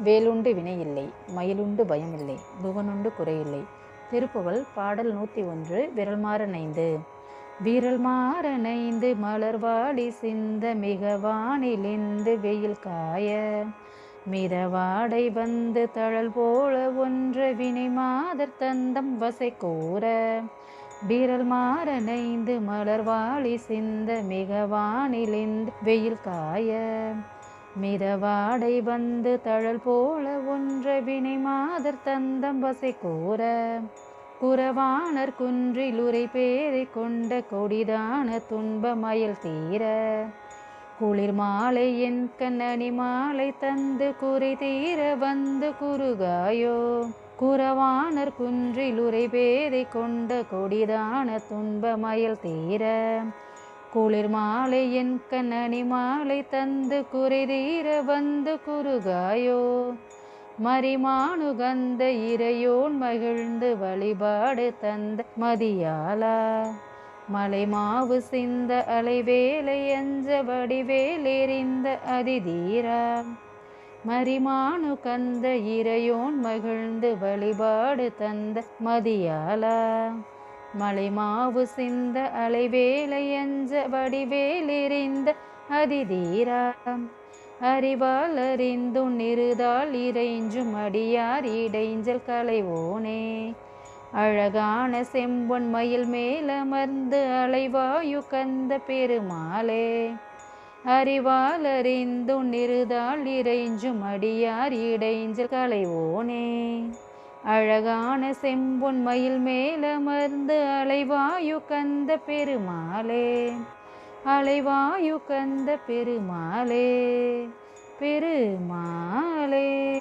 வேலுண்டு வினையில்லை மயிலுண்டு பயமில்லை புவனுண்டு குறையில்லை. திருப்புகழ் பாடல் நூற்றி ஒன்று விரல் நைந்து. வீரல் மாறனைந்து மலர்வாடி சிந்த மிக வானிலிந்து வெயில் காய. மிதவாடை வந்து தழல் போல ஒன்று வினை மாதர் தந்தம் வசை கூற வீரல் மாறனைந்து மலர்வாளி சிந்த மிக வானிலிந்து வெயில் காய. மிதவாடை வந்து தழல் போல ஒன்ற வினை மாதர் தந்தம் வசை கூற குறவானர் குன்றில் உரை பேரை கொண்ட கொடிதான துன்பமயல் தீர. குளிர் மாலை என் கண்ணனி மாலை தந்து குறை தீர வந்து குறுகாயோ. குறவானர் குன்றில் உரை பேரை கொண்ட கொடிதான துன்பமயல் தீர. குளிர் மாலை என் கண்ணனி மாலை தந்து குறைதீர வந்து குறுகாயோ? மரிமானுகந்த இறையோன் மகிழ்ந்து வழிபாடு தந்த மதியாலா மலை மாவு சிந்த அலைவேலை எஞ்ச வடிவேலெறிந்த அதிதீரா? மரிமானு கந்த இறையோன் மகிழ்ந்து வழிபாடு தந்த மதியாலா மலை மாவு சிந்த அலைவேலையஞ்ச வடிவேலெறிந்த அதிதீரா அறிவால் அறிந்தும் நிறுதால் இறைஞ்சும் அடியார் இடைஞ்சல் கலைவோனே. அழகான செம்பொன் மயில் மேலமர்ந்து அலைவாயு கந்த பெருமாளே. அறிவால் அறிந்தும் நிறுதால் இறைஞ்சும் அடியார் இடைஞ்சல் கலைவோனே. அழகான செம்பொன் மயில் மேலமர்ந்து அலைவாயு கந்த பெருமாளே. அலைவாயு கந்த பெருமாளே பெருமாளே.